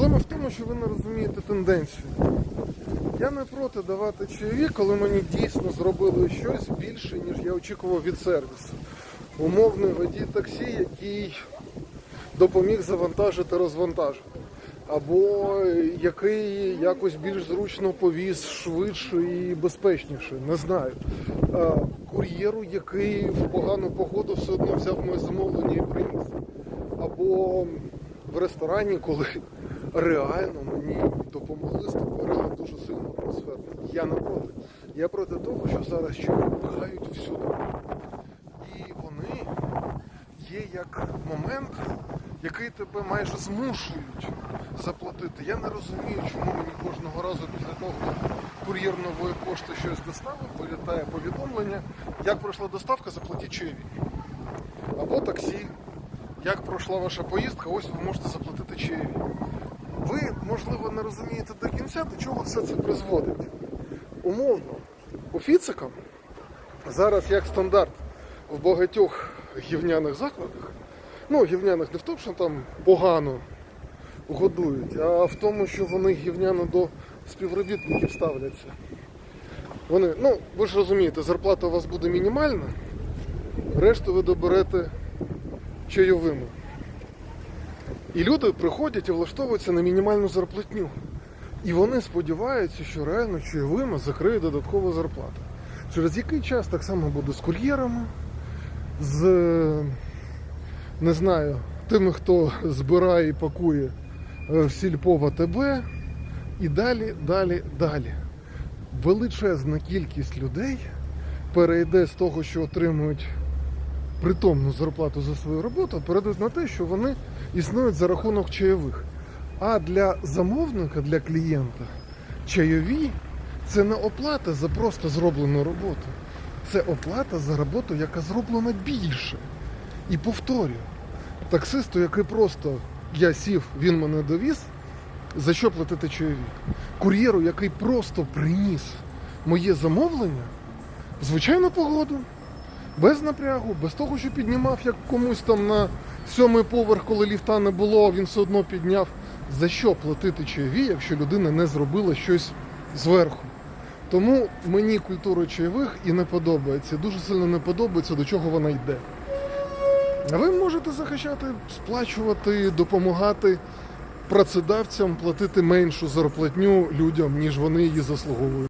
Проблема в тому, що ви не розумієте тенденцію. Я не проти давати чайові, коли мені дійсно зробили щось більше, ніж я очікував від сервісу. Умовний водій таксі, який допоміг завантажити, розвантажити. Або який якось більш зручно повіз швидше і безпечніше, не знаю. Кур'єру, який в погану погоду все одно взяв моє замовлення і приніс. Або в ресторані, коли реально мені допомогли, створили дуже сильну атмосферу. Я не проти. Я проти того, що зараз чоловік пхають всюди. І вони є як момент, який тебе майже змушують заплатити. Я не розумію, чому мені кожного разу після того, як кур'єр нової пошти щось доставив, вилітає повідомлення, як пройшла доставка, заплатіть чайові. Або таксі. Як пройшла ваша поїздка, ось ви можете заплатити чайові. Можливо, не розумієте до кінця, до чого все це призводить. Умовно, у фіцикам зараз як стандарт в багатьох гівняних закладах, ну, гівняних не в тому, що там погано годують, а в тому, що вони гівняно до співробітників ставляться. Вони, ну, ви ж розумієте, зарплата у вас буде мінімальна, решту ви доберете чайовими. І люди приходять і влаштовуються на мінімальну зарплатню. І вони сподіваються, що реально чайовими закриє додаткову зарплату. Через який час так само буде з кур'єрами, з не знаю, тими, хто збирає і пакує е, в сільпо в. І далі, далі, далі. Величезна кількість людей перейде з того, що отримують притомну зарплату за свою роботу, перейдуть на те, що вони існують за рахунок чайових. А для замовника, для клієнта, чайові це не оплата за просто зроблену роботу. Це оплата за роботу, яка зроблена більше. І повторюю, таксисту, який просто я сів, він мене довіз, за що платити чайові? Кур'єру, який просто приніс моє замовлення в звичайну погоду, без напрягу, без того, що піднімав як комусь там на сьомий поверх, коли ліфта не було, він все одно підняв. За що платити чайові, якщо людина не зробила щось зверху? Тому мені культура чайових і не подобається. Дуже сильно не подобається, до чого вона йде. Ви можете захищати, сплачувати, допомагати працедавцям платити меншу зарплатню людям, ніж вони її заслуговують.